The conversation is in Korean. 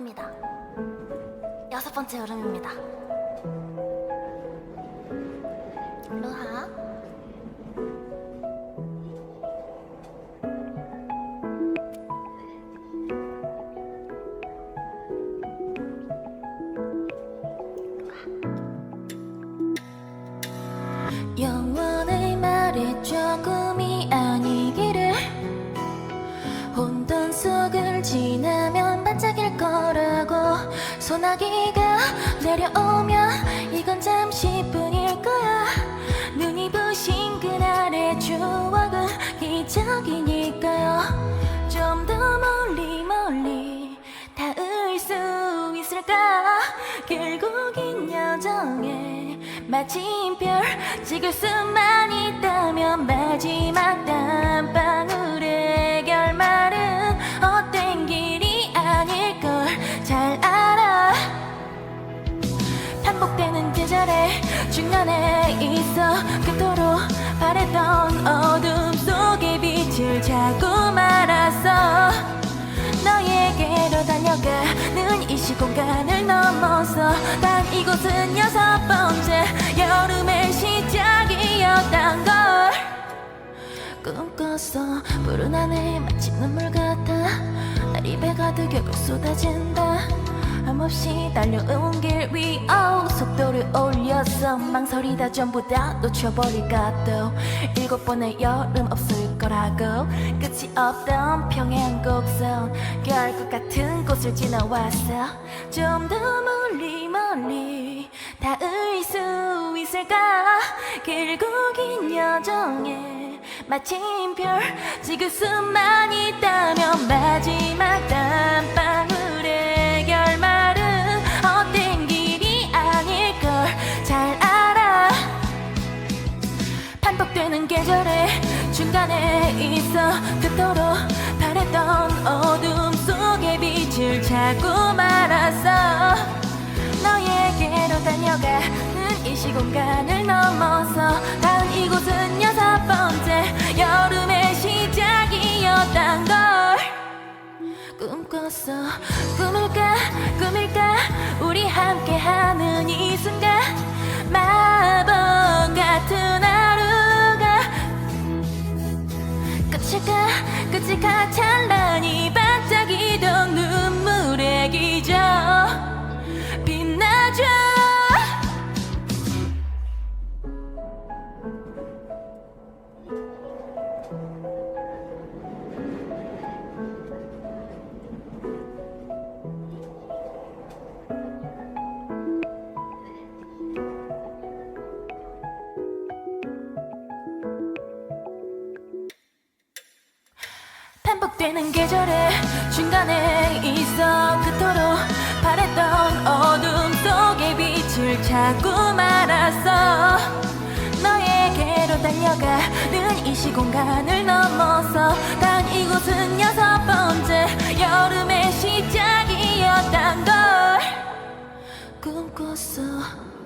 입니다. 여섯 번째 여름입니다. 루하. 영원의 말에 조금이 아니기를 혼돈 속을 거라고 소나기가 내려오면 이건 잠시뿐일 거야. 눈이 부신 그날의 추억은 기적이니까요. 좀 더 멀리 멀리 닿을 수 있을까? 결국인 여정에 마침표 찍을 수만 있다면 마지막 땀 중간에 있어 그토록 바랬던 어둠 속에 빛을 자꾸 말았어 너에게로 달려가는 이 시공간을 넘어서 단 이곳은 여섯 번째 여름의 시작이었단 걸. 꿈꿨어 푸른 하늘 마치 눈물 같아 날 입에 가득 격을 쏟아진다 함없이 달려온 길 위로 속도를 올렸어 망설이다 전부 다 놓쳐버릴까 또. 일곱 번의 여름 없을 거라고. 끝이 없던 평행 곡선. 결국 같은 곳을 지나왔어 좀 더 멀리 멀리 닿을 수 있을까? 결국인 여정에 마침표 찍을 수만 있다면 마지막 계절의 중간에 있어 그토록 바랬던 어둠 속에 빛을 자꾸 말았어 너에게로 달려가는 이 시공간을 넘어서 단 이곳은 여섯 번째 여름의 시작이었단 걸. 꿈꿨어. 꿈일까? 꿈일까? 우리 함께하는 이 순간 마법 같은 반복되는 계절의 중간에 있어 그토록 바랬던 어둠 속에 빛을 자꾸 말았어 너에게로 달려가는 이 시공간을 넘어서 단 이곳은 여섯 번째 여름의 시작이었단 걸 꿈꿨어